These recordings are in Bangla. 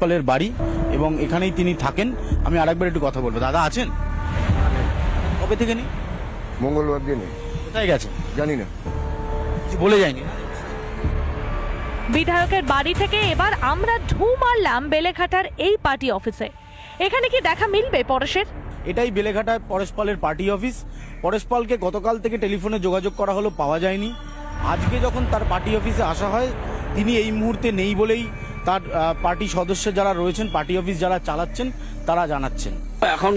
পালের বাড়ি এবং এখানেই তিনি থাকেন। আমি আরেকবার একটু কথা বলব। দাদা আছেন? কবে থেকে নি? মঙ্গলবার দিনে। কোথায় গেছেন? জানি না। কিছু বলে যায়নি। বিধায়কের বাড়ি থেকে এবার আমরা ঢু মারলাম বেলেঘাটার এই পার্টি অফিসে। এখানে কি দেখা মিলবে পরশের? এটাই বেলেঘাটায় পরেশ পালের পার্টি অফিস। পরেশ পালকে গতকাল থেকে টেলিফোনে যোগাযোগ করা হলো পাওয়া যায়নি। আজকে যখন তার পার্টি অফিসে আসা হয় তিনি এই মুহূর্তে নেই বলেই তার পার্টি সদস্য যারা রয়েছেন পার্টি অফিস যারা চালাচ্ছেন তারা জানাচ্ছেন। এখন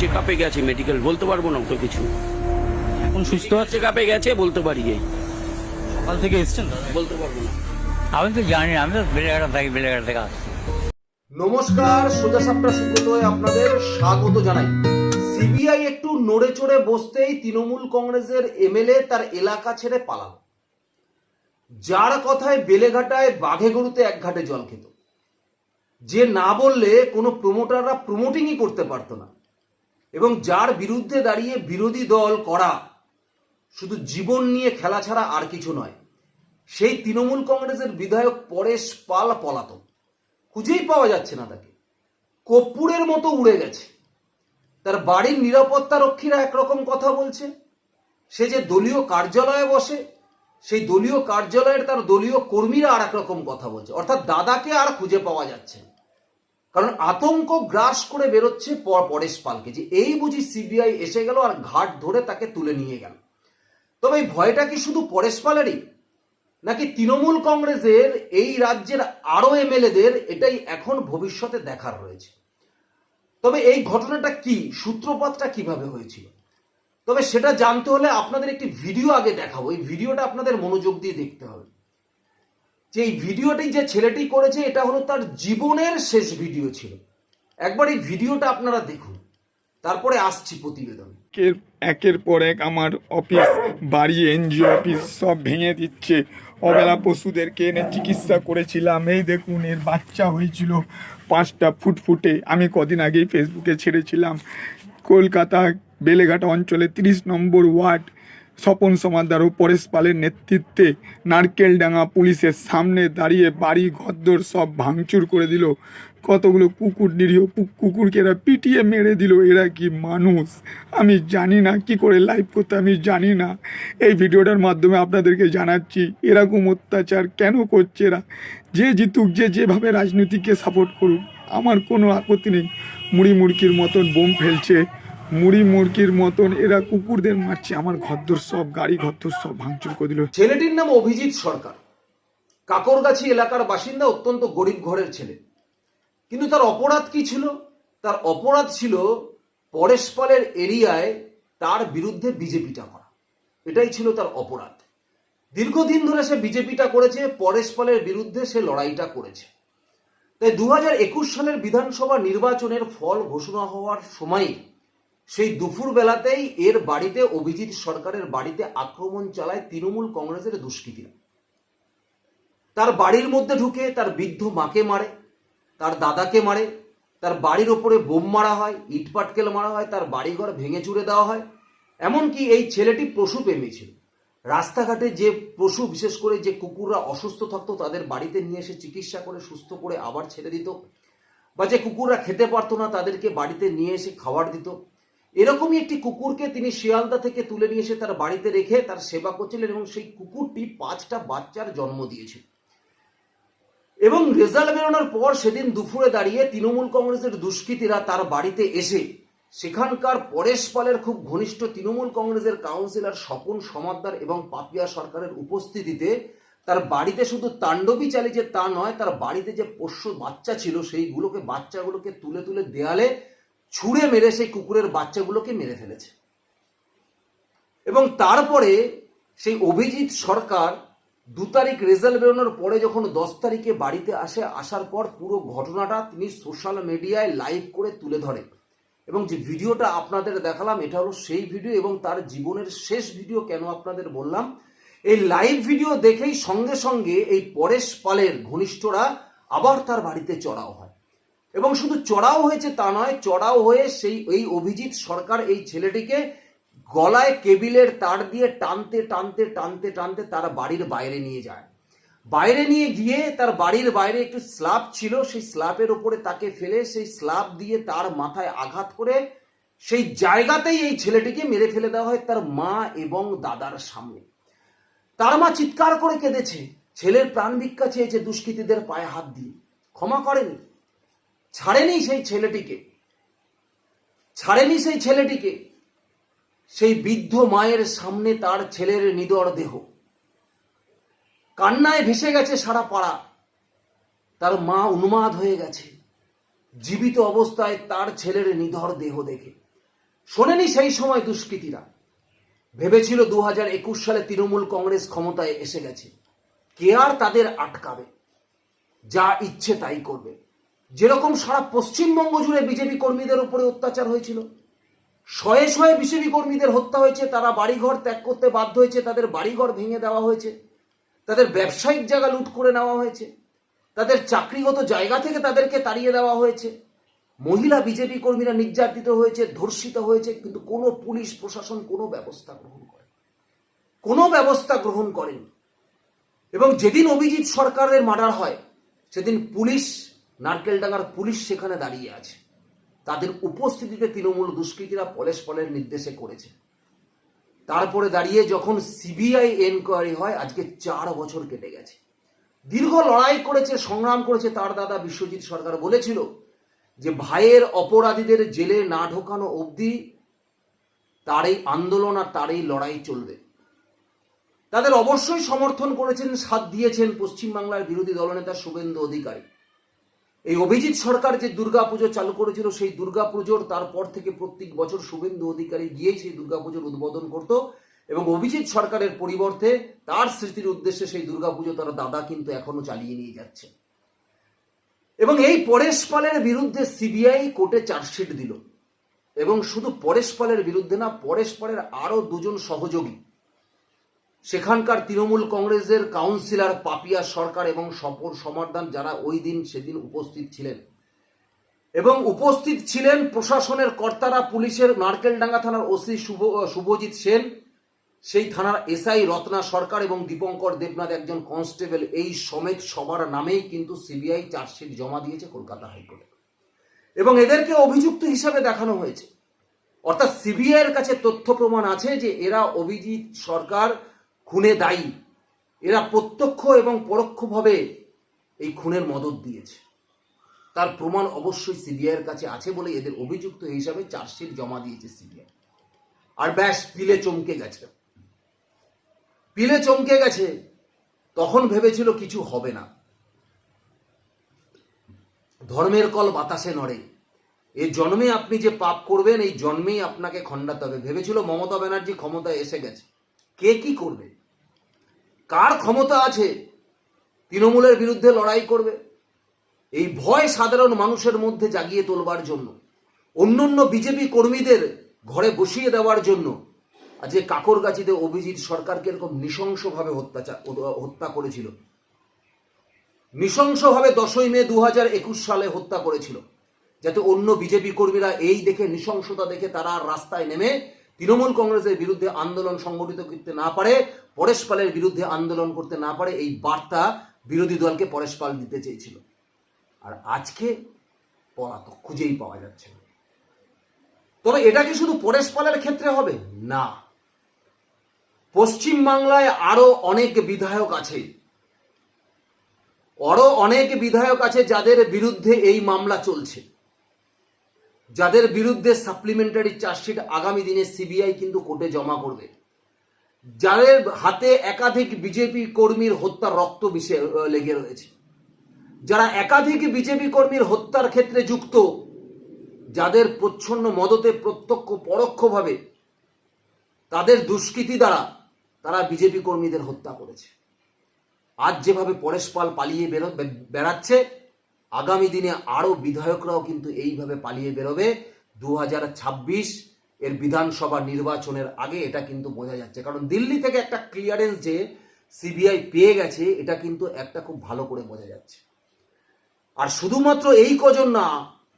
চেক আপে গেছে মেডিকেল বলতে পারব না তো কিছু। এখন সুস্থ? আছে চেক আপে গেছে বলতে পারি এই। সকাল থেকে এসছেন? বলতে পারব না। আমি তো জানি না আমি তো বেলেঘাটা থাকি বেলেঘাটা থেকে আসছি। নমস্কার সোজা সাপটা সুব্রতয় আপনাদের স্বাগত জানাই। সিবিআই একটু নড়ে চড়ে বসতেই তৃণমূল কংগ্রেসের এমএলএ তার এলাকা ছেড়ে পালালো। যার কথায় বেলেঘাটায় বাঘে গরুতে এক ঘাটে জল খেত। যে না বললে কোনো প্রমোটাররা প্রমোটিংই করতে পারতো না। এবং যার বিরুদ্ধে দাঁড়িয়ে বিরোধী দল করা শুধু জীবন নিয়ে খেলা ছাড়া আর কিছু নয়, সেই তৃণমূল কংগ্রেসের বিধায়ক পরেশ পাল পলাতক। খুঁজেই পাওয়া যাচ্ছে না তাকে। কর্পূরের মতো উড়ে গেছে। তার বাড়ির নিরাপত্তা রক্ষীরা একরকম কথা বলছে। সে যে দলীয় কার্যালয়ে বসে সেই দলীয় কার্যালয়ের তার দলীয় কর্মীরা আর রকম কথা বলছে। অর্থাৎ দাদাকে আর খুঁজে পাওয়া যাচ্ছে। কারণ আতঙ্ক গ্রাস করে বেরোচ্ছে পরেশ পালকে যে এই বুঝি সিবিআই এসে গেল আর ঘাট ধরে তাকে তুলে নিয়ে গেল। তবে এই ভয়টা কি শুধু পরেশ পালেরই? নাকি তৃণমূল কংগ্রেসের এই রাজ্যের আরও এমএলএদের এটাই এখন ভবিষ্যতে দেখার রয়েছে? তবে এই ঘটনাটা কি? সূত্রপাতটা কীভাবে হয়েছিল? তবে সেটা জানতে হলে আপনাদের একটি ভিডিও আগে দেখাবো। এই ভিডিওটা আপনাদের মনোযোগ দিয়ে দেখতে হবে। যে এই ভিডিওটি যে ছেলেটি করেছে, এটা হলো তার জীবনের শেষ ভিডিও ছিল। একবার এই ভিডিওটা আপনারা দেখুন। তারপরে আসছি প্রতিবেদন। একের পর এক আমার অফিস, বাড়ি, এনজিও অফিস সব ভেঙে দিচ্ছে। অবেলা পশুদেরকে এনে চিকিৎসা করেছিলাম। এই দেখুন, এর বাচ্চা হয়েছিল পাঁচটা ফুটফুটে। আমি কদিন আগেই ফেসবুকে ছেড়েছিলাম। কলকাতা বেলেঘাটা অঞ্চলে তিরিশ নম্বর ওয়ার্ড স্বপন সমাদার ও পরেশ পালের নেতৃত্বে নারকেলডাঙ্গা পুলিশের সামনে দাঁড়িয়ে বাড়ি, ঘরদোর সব ভাঙচুর করে দিল। কতগুলো কুকুর নিরীহ কুকুরকে এরা পিটিয়ে মেরে দিল। এরা কি মানুষ? আমি জানি না, কি করে লাইভ করতে আমি জানি না। এই ভিডিওটার মাধ্যমে আপনাদেরকে জানাচ্ছি, এরকম অত্যাচার কেন করছে এরা? যে জিতুক, যে যেভাবে রাজনীতিকে সাপোর্ট করুক, আমার কোনো আপত্তি নেই। মুড়ি মুড়কির মতন বোম ফেলছে মুড়ি মুড়কির মতন এরা কুকুরদের মারছে। আমার ঘরদোর সব, গাড়ি ঘরদোর সব ভাঙচুর করে দিল। ছেলেটির নাম অভিজিৎ সরকার। কাকরগাছি এলাকার বাসিন্দা, অত্যন্ত গরিব ঘরের ছেলে। কিন্তু তার অপরাধ কি ছিল? তার অপরাধ ছিল পরেশ পালের এরিয়ায় তার বিরুদ্ধে বিজেপিটা করা। এটাই ছিল তার অপরাধ। দীর্ঘদিন ধরে সে বিজেপিটা করেছে পরেশ পালের বিরুদ্ধে সে লড়াইটা করেছে। তাই দু সালের বিধানসভা নির্বাচনের ফল ঘোষণা হওয়ার সময় সেই দুপুর বেলাতেই এর বাড়িতে অভিজিৎ সরকারের বাড়িতে আক্রমণ চালায় তৃণমূল কংগ্রেসের দুষ্কৃতীরা। তার বাড়ির মধ্যে ঢুকে তার বৃদ্ধ মাকে মারে, তার দাদাকে মারে, তার বাড়ির ওপরে বোম মারা হয়, ইট পাটকেল মারা হয়, তার বাড়িঘর ভেঙে চুরে দেওয়া হয়। এমনকি এই ছেলেটি পশুপ্রেমী ছিল। রাস্তাঘাটে যে পশু, বিশেষ করে যে কুকুররা অসুস্থ থাকতো, তাদের বাড়িতে নিয়ে এসে চিকিৎসা করে, সুস্থ করে আবার ছেড়ে দিত। বা যে কুকুররা খেতে পারতো না, তাদেরকে বাড়িতে নিয়ে এসে খাবার দিত। এরকমই একটি কুকুরকে তিনি শিয়ালদা থেকে তুলে নিয়ে এসে তার বাড়িতে রেখে তার সেবা করছিলেন এবং সেই কুকুরটি পাঁচটা বাচ্চার জন্ম দিয়েছিল এবং রেজাল্ট বেরোনোর পর সেদিন দুপুরে দাঁড়িয়ে তৃণমূল কংগ্রেসের দুষ্কৃতীরা তার বাড়িতে এসে সেখানকার পরেশ পালের খুব ঘনিষ্ঠ তৃণমূল কংগ্রেসের কাউন্সিলর স্বপন সমাদ্দার এবং পাপিয়া সরকারের উপস্থিতিতে তার বাড়িতে শুধু তাণ্ডবই চালিয়েছে তা নয়, তার বাড়িতে যে পোষ্য বাচ্চা ছিল সেইগুলোকে বাচ্চাগুলোকে তুলে তুলে দেয়ালে ছুঁড়ে মেরে সেই কুকুরের বাচ্চাগুলোকে মেরে ফেলেছে। এবং তারপরে সেই অভিজিৎ সরকার দু তারিখ রেজাল্ট বেরোনোর পরে যখন দশ তারিখে বাড়িতে আসে, আসার পর পুরো ঘটনাটা তিনি সোশ্যাল মিডিয়ায় লাইভ করে তুলে ধরে। এবং যে ভিডিওটা আপনাদের দেখালাম, এটা হলো সেই ভিডিও এবং তার জীবনের শেষ ভিডিও কেন আপনাদের বললাম। এই লাইভ ভিডিও দেখেই সঙ্গে সঙ্গে এই পরেশ পালের ঘনিষ্ঠরা আবার তার বাড়িতে চড়াও হয়। এবং শুধু চড়াও হয়েছে তা নয়, চড়াও হয়ে সেই, এই অভিজিৎ সরকার এই ছেলেটিকে গলায় কেবিলের তার দিয়ে টানতে টানতে টানতে টানতে তার বাড়ির বাইরে নিয়ে যায়। বাইরে নিয়ে গিয়ে তার বাড়ির বাইরে একটু স্ল্যাব ছিল, সেই স্ল্যাবের উপরে তাকে ফেলে, সেই স্ল্যাব দিয়ে তার মাথায় আঘাত করে সেই জায়গাতেই এই ছেলেটিকে মেরে ফেলে দেওয়া হয় তার মা এবং দাদার সামনে। তার মা চিৎকার করে কেঁদেছে, ছেলের প্রাণ ভিক্ষা চেয়েছে দুষ্কৃতীদের পায়ে হাত দিয়ে। ক্ষমা করেনি। ছাড়েনি সেই ছেলেটিকে, ছাড়েনি সেই ছেলেটিকে, সেই বৃদ্ধ মায়ের সামনে তার ছেলের নিদর দেহ। কান্নায় ভেসে গেছে সারা পাড়া। তার মা উন্মাদ হয়ে গেছে। জীবিত অবস্থায় তার ছেলের নিধর দেহ দেখে। শোনেনি সেই সময় দুষ্কৃতীরা। ভেবেছিল দু হাজার একুশ সালে তৃণমূল কংগ্রেস ক্ষমতায় এসে গেছে। কে আর তাদের আটকাবে? যা ইচ্ছে তাই করবে। যেরকম সারা পশ্চিমবঙ্গ জুড়ে বিজেপি কর্মীদের উপরে অত্যাচার হয়েছিল, শয়ে শয়ে বিজেপি কর্মীদের হত্যা হয়েছে, তারা বাড়িঘর ত্যাগ করতে বাধ্য হয়েছে, তাদের বাড়িঘর ভেঙে দেওয়া হয়েছে, তাদের ব্যবসায়িক জায়গা লুট করে নেওয়া হয়েছে, তাদের চাকরিগত জায়গা থেকে তাদেরকে তাড়িয়ে দেওয়া হয়েছে। মহিলা বিজেপি কর্মীরা নির্যাতিত হয়েছে, ধর্ষিত হয়েছে, কিন্তু কোনো পুলিশ, প্রশাসন কোনো ব্যবস্থা গ্রহণ করে কোনো ব্যবস্থা গ্রহণ করেনি। এবং যেদিন অভিজিৎ সরকারের মার্ডার হয়, সেদিন পুলিশ নারকেলডাঙ্গার পুলিশ সেখানে দাঁড়িয়ে আছে। তাদের উপস্থিতিতে তৃণমূল দুষ্কৃতীরা পলেশ পলের নির্দেশে করেছে। তারপরে দাঁড়িয়ে যখন সিবিআই এনকোয়ারি হয়, আজকে চার বছর কেটে গেছে। দীর্ঘ লড়াই করেছে, সংগ্রাম করেছে তার দাদা বিশ্বজিৎ সরকার বলেছিল যে, ভাইয়ের অপরাধীদের জেলে না ঢোকানো অবধি তার এই আন্দোলন আর তার এই লড়াই চলবে। তাদের অবশ্যই সমর্থন করেছেন, সাথ দিয়েছেন পশ্চিমবাংলার বিরোধী দলনেতা শুভেন্দু অধিকারী। এই অভিজিৎ সরকার যে দুর্গাপুজো চালু করেছিল, সেই দুর্গাপুজোর তারপর থেকে প্রত্যেক বছর শুভেন্দু অধিকারী গিয়েই সেই দুর্গাপুজোর উদ্বোধন করত এবং অভিজিৎ সরকারের পরিবর্তে তার স্মৃতির উদ্দেশ্যে সেই দুর্গাপুজো তার দাদা কিন্তু এখনও চালিয়ে নিয়ে যাচ্ছে। এবং এই পরেশ পালের বিরুদ্ধে সিবিআই কোর্টে চার্জশিট দিল। এবং শুধু পরেশ পালের বিরুদ্ধে না, পরেশ পালের আরও দুজন সহযোগী সেখানকার তৃণমূল কংগ্রেসের কাউন্সিলর পাপিয়া সরকার এবং সফর সমার্দান যারা ওই দিন সেদিন উপস্থিত ছিলেন। এবং উপস্থিত ছিলেন প্রশাসনের কর্তারা পুলিশের নারকেলডাঙ্গা থানার ওসি শুভ, শুভজিৎ সেন, সেই থানার এসআই রত্না সরকার এবং দীপঙ্কর দেবনাথ একজন কনস্টেবল। এই সমেত সবার নামেই কিন্তু সিবিআই চার্জশিট জমা দিয়েছে কলকাতা হাইকোর্টে। এবং এদেরকে অভিযুক্ত হিসাবে দেখানো হয়েছে। অর্থাৎ সিবিআই এর কাছে তথ্য প্রমাণ আছে যে এরা অভিজিৎ সরকার খুনে দায়ী। এরা প্রত্যক্ষ এবং পরোক্ষভাবে এই খুনের মদত দিয়েছে। তার প্রমাণ অবশ্যই সিবিআই এর কাছে আছে বলে এদের অভিযুক্ত হিসাবে চার্জশিট জমা দিয়েছে সিবিআই। আর ব্যাস, পিলে চমকে গেছে। পিলে চমকে গেছে, তখন ভেবেছিল কিছু হবে না। ধর্মের কল বাতাসে নড়ে। এই জন্মে আপনি যে পাপ করবেন, এই জন্মেই আপনাকে খণ্ডাতে হবে। ভেবেছিল মমতা ব্যানার্জি ক্ষমতায় এসে গেছে। কে কি করবে? কার ক্ষমতা আছে? তৃণমূলের বিরুদ্ধে লড়াই করবে? এই ভয় সাধারণ মানুষের মধ্যে জাগিয়ে তোলবার জন্য, অন্যান্য বিজেপি কর্মীদের ঘরে বসিয়ে দেওয়ার জন্য আজকে কাকরগাছিতে অভিজিৎ সরকারকে এরকম নৃশংসভাবে হত্যাচার হত্যা করেছিল। নৃশংসভাবে দশই মে দু হাজার একুশ সালে হত্যা করেছিল, যাতে অন্য বিজেপি কর্মীরা এই দেখে নৃশংসতা দেখে তারা রাস্তায় নেমে তৃণমূল কংগ্রেসের বিরুদ্ধে আন্দোলন সংগঠিত করতে না পারে, পরেশ পালের বিরুদ্ধে আন্দোলন করতে না পারে, এই বার্তা বিরোধী দলকে পরেশ পাল দিতে চেয়েছিল। আর আজকে পলাতক খুঁজেই পাওয়া যাচ্ছে না। তবে এটা কি শুধু পরেশ পালের ক্ষেত্রে হবে? না। পশ্চিম বাংলায় আরও অনেক বিধায়ক আছে। আরও অনেক বিধায়ক আছে যাদের বিরুদ্ধে এই মামলা চলছে। যাদের বিরুদ্ধে সাপ্লিমেন্টারি চার্জশিট আগামী দিনে সিবিআই কিন্তু কোর্টে জমা করবে। যাদের হাতে একাধিক বিজেপি কর্মীর হত্যার রক্ত বিষে লেগে রয়েছে। যারা একাধিক বিজেপি কর্মীর হত্যার ক্ষেত্রে যুক্ত, যাদের প্রচ্ছন্ন মদতে প্রত্যক্ষ পরোক্ষভাবে তাদের দুষ্কৃতি দ্বারা তারা বিজেপি কর্মীদের হত্যা করেছে। আজ যেভাবে পরেশ পাল পালিয়ে বেরো বেড়াচ্ছে আগামী দিনে আরও বিধায়করাও কিন্তু এইভাবে পালিয়ে বেরোবে। দু হাজার ছাব্বিশ এর বিধানসভা নির্বাচনের আগে এটা কিন্তু বোঝা যাচ্ছে। কারণ দিল্লি থেকে একটা ক্লিয়ারেন্স যে সিবিআই পেয়ে গেছে, এটা কিন্তু একটা খুব ভালো করে বোঝা যাচ্ছে। আর শুধুমাত্র এই কজন না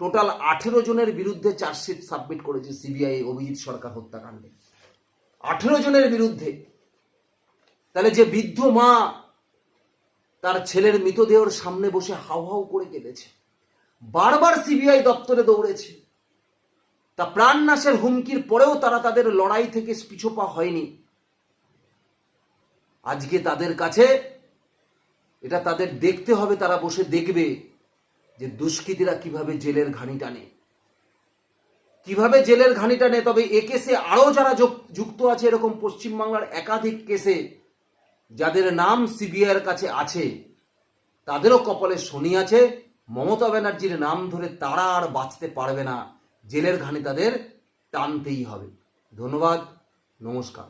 টোটাল আঠেরো জনের বিরুদ্ধে চার্জশিট সাবমিট করেছে সিবিআই অভিজিৎ সরকার হত্যাকাণ্ডে। আঠেরো জনের বিরুদ্ধে। তাহলে যে বৃদ্ধ মা তার ছেলের মৃতদেহর সামনে বসে হাউ হাউ করে কেঁদেছে। বারবার সিবিআই দপ্তরে দৌড়েছে। তা প্রাণনাশের হুমকির পরেও তারা তাদের লড়াই থেকে পিছোপা হয়নি। আজকে তাদের কাছে এটা তাদের দেখতে হবে, তারা বসে দেখবে যে দুষ্কৃতীরা কীভাবে জেলের ঘানি টানে কীভাবে জেলের ঘানি টানে তবে এ কেসে আরও যারা যুক্ত আছে, এরকম পশ্চিমবাংলার একাধিক কেসে যাদের নাম সিবিআইয়ের কাছে আছে, তাদেরও কপালে শনি আছে। মমতা ব্যানার্জির নাম ধরে তারা আর বাঁচতে পারবে না। জেলের ঘানি তাদের টানতেই হবে। ধন্যবাদ, নমস্কার।